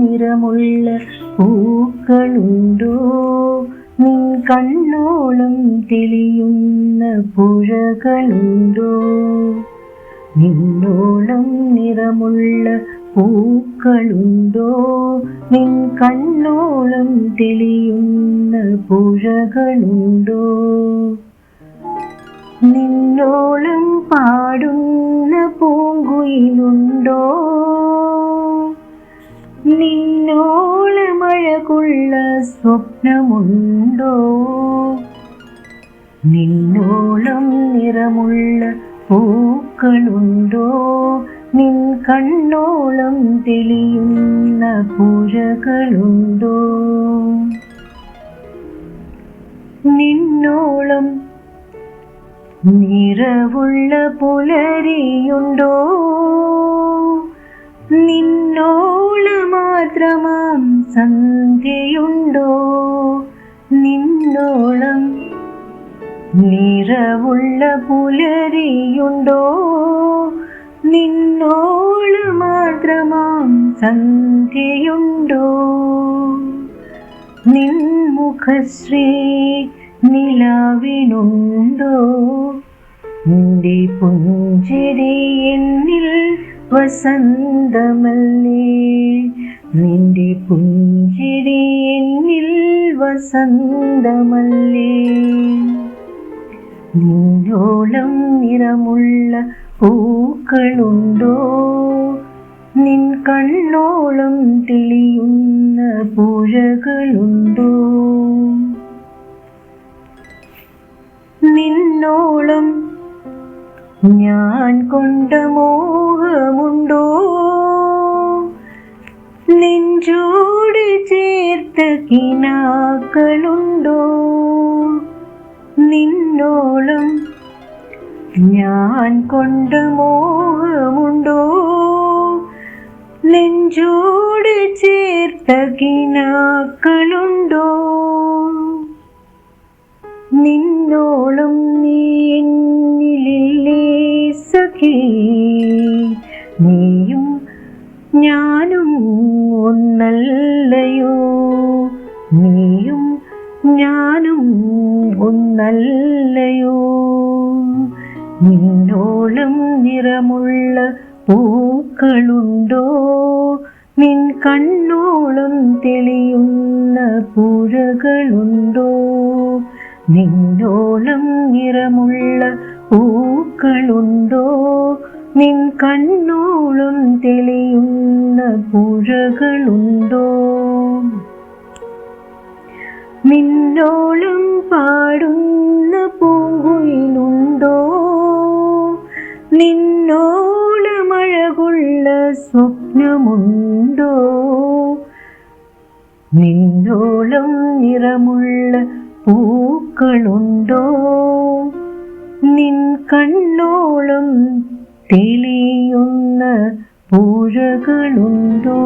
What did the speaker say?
നിറമുള്ള പൂക്കളുണ്ടോ? നിൻ കണ്ണോളം തെളിയുന്ന പുഴകളുണ്ടോ? നിന്നോളം നിറമുള്ള പൂക്കളുണ്ടോ? നിൻ കണ്ണോളം തെളിയുന്ന പുഴകളുണ്ടോ? നിന്നോളം പാടുന്ന പൂങ്കുയിലുണ്ടോ? നിന്നോളമഴകുള്ള സ്വപ്നമുണ്ടോ? നിന്നോളം നിറമുള്ള പൂക്കളുണ്ടോ? നിൻ കണ്ണോളം തെളിയുന്ന പുഴകളുണ്ടോ? നിന്നോളം നിറവുള്ള പുലരിയുണ്ടോ? നിന്നോള മാത്രമാം സന്ധ്യയുണ്ടോ? നിന്നോളം നിറവുള്ള പുലരിയുണ്ടോ? നിന്നോള മാത്രമാം സന്ധ്യയുണ്ടോ? നിൻമുഖശ്രീ നിലാവിനുണ്ടോ? നിന്റെ പുഞ്ചിരി എന്നിൽ വസന്തമല്ലേ? നിന്റെ പുഞ്ചിരി എന്നിൽ വസന്തമല്ലേ? നിന്നോളം നിറമുള്ള പൂക്കളുണ്ടോ? നിൻ കണ്ണോളം തെളിയുന്ന പുഴകളുണ്ടോ? നിന്നോളം ഞാൻ കൊണ്ട ചേർത്ത കിനാക്കളുണ്ടോ നിന്നോളം ഞാൻ കൊണ്ട് മോഹമുണ്ടോ? നെഞ്ചോട് ചേർത്ത കിനാക്കളുണ്ടോ? നിന്നോളം നീ എന്നിലില്ലേ സഖി? ഞാനും ഒന്നല്ലയോ? നിന്നോളം നിറമുള്ള പൂക്കളുണ്ടോ? നിൻ കണ്ണോളം തെളിയുന്ന പുഴകളുണ്ടോ? നിന്നോളം നിറമുള്ള പൂക്കളുണ്ടോ? നിൻ കണ്ണോളം തെളിയുന്ന പുഴകളുണ്ടോ? നിന്നോളം പാടുന്ന പൂങ്കുയിലുണ്ടോ നിന്നോളമഴകുള്ള സ്വപ്നമുണ്ടോ? നിന്നോളം നിറമുള്ള പൂക്കളുണ്ടോ? നിൻ കണ്ണോളം തെളിയുന്ന പുഴകളുണ്ടോ?